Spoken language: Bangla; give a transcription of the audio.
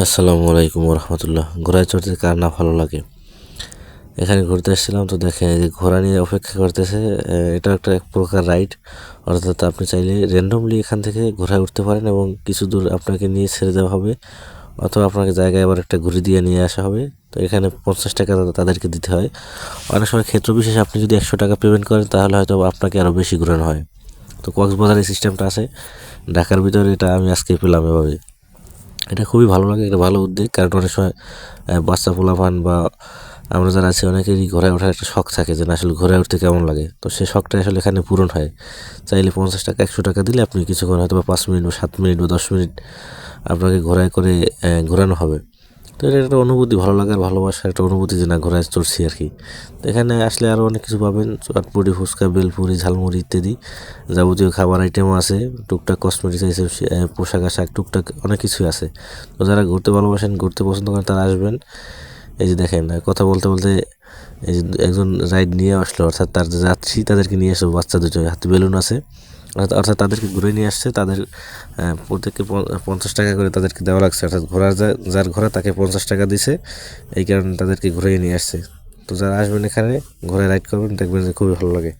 আসসালামু আলাইকুম রহমতুল্লাহ ঘোড়ায় চড়তে কার না ভালো লাগে? এখানে ঘুরতে এসেছিলাম তো দেখেন যে ঘোড়া নিয়ে অপেক্ষা করতেছে। এটা একটা এক প্রকার রাইড। অর্থাৎ আপনি চাইলে র্যান্ডমলি এখান থেকে ঘোড়ায় উঠতে পারেন এবং কিছু দূর আপনাকে নিয়ে ছেড়ে দেওয়া হবে। অথবা আপনাকে জায়গায় আবার একটা ঘুরে দিয়ে নিয়ে আসা হবে। তো এখানে পঞ্চাশ টাকা তাদেরকে দিতে হয়। অনেক সময় ক্ষেত্র বিশেষে আপনি যদি একশো টাকা পেমেন্ট করেন, তাহলে হয়তো আপনাকে আরও বেশি ঘুরানো হয়। তো কক্সবাজারের সিস্টেমটা আছে। ঢাকার ভিতরে এটা আমি আজকে পেলাম এভাবে। এটা খুবই ভালো লাগে, এটা ভালো উদ্যোগ। কারণ অনেক সময় বাচ্চা পোলাপান বা আমরা যারা আছি, অনেকেরই ঘোড়ায় ওঠার একটা শখ থাকে যে না, আসলে ঘোড়ায় উঠতে কেমন লাগে। তো সেই শখটা আসলে এখানে পূরণ হয়। চাইলে পঞ্চাশ টাকা, একশো টাকা দিলে আপনি কিছুক্ষণ হয়তো বা পাঁচ মিনিট বা সাত মিনিট বা দশ মিনিট আপনাকে ঘোরায় করে ঘোরানো হবে। তো এটা একটা অনুভূতি, ভালো লাগার ভালোবাসার একটা অনুভূতি যে না ঘোরায় চড়ছি আর কি। তো এখানে আসলে আরও অনেক কিছু পাবেন চটপুরি ফুচকা, বেলপুরি, ঝালমুড়ি ইত্যাদি যাবতীয় খাবার আইটেমও আছে, টুকটাক কসমেটিক্স এইসব সে- পোশাক আশাক, টুকটাক অনেক কিছুই আছে। তো যারা ঘুরতে ভালোবাসেন, ঘুরতে পছন্দ করেন, তারা আসবেন। এই যে দেখেন কথা বলতে বলতে এই যে একজন রাইড নিয়ে আসলো, অর্থাৎ তার যাত্রী, তাদেরকে নিয়ে আসলো বাচ্চা দুটো হাতে বেলুন আছে। অর্থাৎ তাদেরকে ঘুরে নিয়ে আসছে, তাদের প্রত্যেককে পঞ্চাশ টাকা করে তাদেরকে দেওয়া লাগছে, অর্থাৎ ঘোরা যার ঘোরা তাকে পঞ্চাশ টাকা দিছে, এই কারণে তাদেরকে ঘুরে নিয়ে আসছে। তো যারা আসবেন এখানে ঘোরা রাইড করবেন, দেখবেন যে খুবই ভালো লাগে।